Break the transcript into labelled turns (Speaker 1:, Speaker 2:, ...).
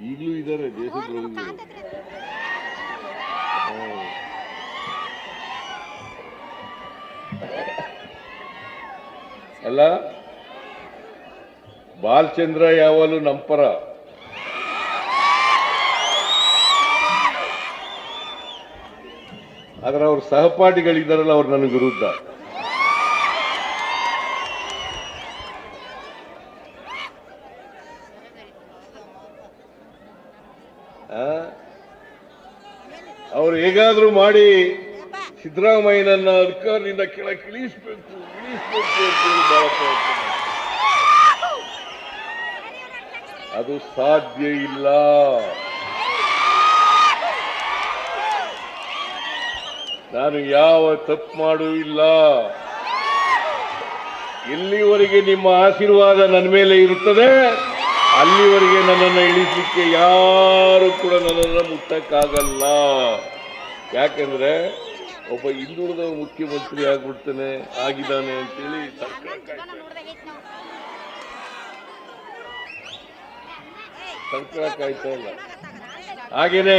Speaker 1: ಈಗಲೂ ಇದ್ದಾರೆ ದೇಶದ್ರೋಹಿಗಳು. ಅಲ್ಲ ಬಾಲಚಂದ್ರ ಯಾವಾಗಲೂ ನಮ್ಮ ಪರ. ಆದ್ರೆ ಅವ್ರ ಸಹಪಾಠಿಗಳಿದ್ದಾರಲ್ಲ ಅವ್ರು ನನಗೆ ವಿರುದ್ಧ. ಅವ್ರು ಹೇಗಾದ್ರೂ ಮಾಡಿ ಸಿದ್ದರಾಮಯ್ಯನನ್ನ ಅಧಿಕಾರದಿಂದ ಕೆಳಗೆ ಇಳಿಸ್ಬೇಕು ಇಳಿಸ್ಬೇಕು ಅದು ಸಾಧ್ಯ ಇಲ್ಲ. ನಾನು ಯಾವ ತಪ್ಪು ಮಾಡೂ ಇಲ್ಲ. ಎಲ್ಲಿವರೆಗೆ ನಿಮ್ಮ ಆಶೀರ್ವಾದ ನನ್ನ ಮೇಲೆ ಇರುತ್ತದೆ? ಅಲ್ಲಿವರೆಗೆ ನನ್ನನ್ನು ಇಳಿಸಲಿಕ್ಕೆ ಯಾರು ಕೂಡ ನನ್ನನ್ನು ಮುಟ್ಟಕ್ಕಾಗಲ್ಲ. ಯಾಕೆಂದ್ರೆ ಒಬ್ಬ ಹಿಂದುಳಿದ ಮುಖ್ಯಮಂತ್ರಿ ಆಗ್ಬಿಡ್ತಾನೆ, ಆಗಿದ್ದಾನೆ ಅಂತೇಳಿ ಸರ್ಕಾರ ಕಾಯ್ತಾ ಇಲ್ಲ. ಹಾಗೇನೆ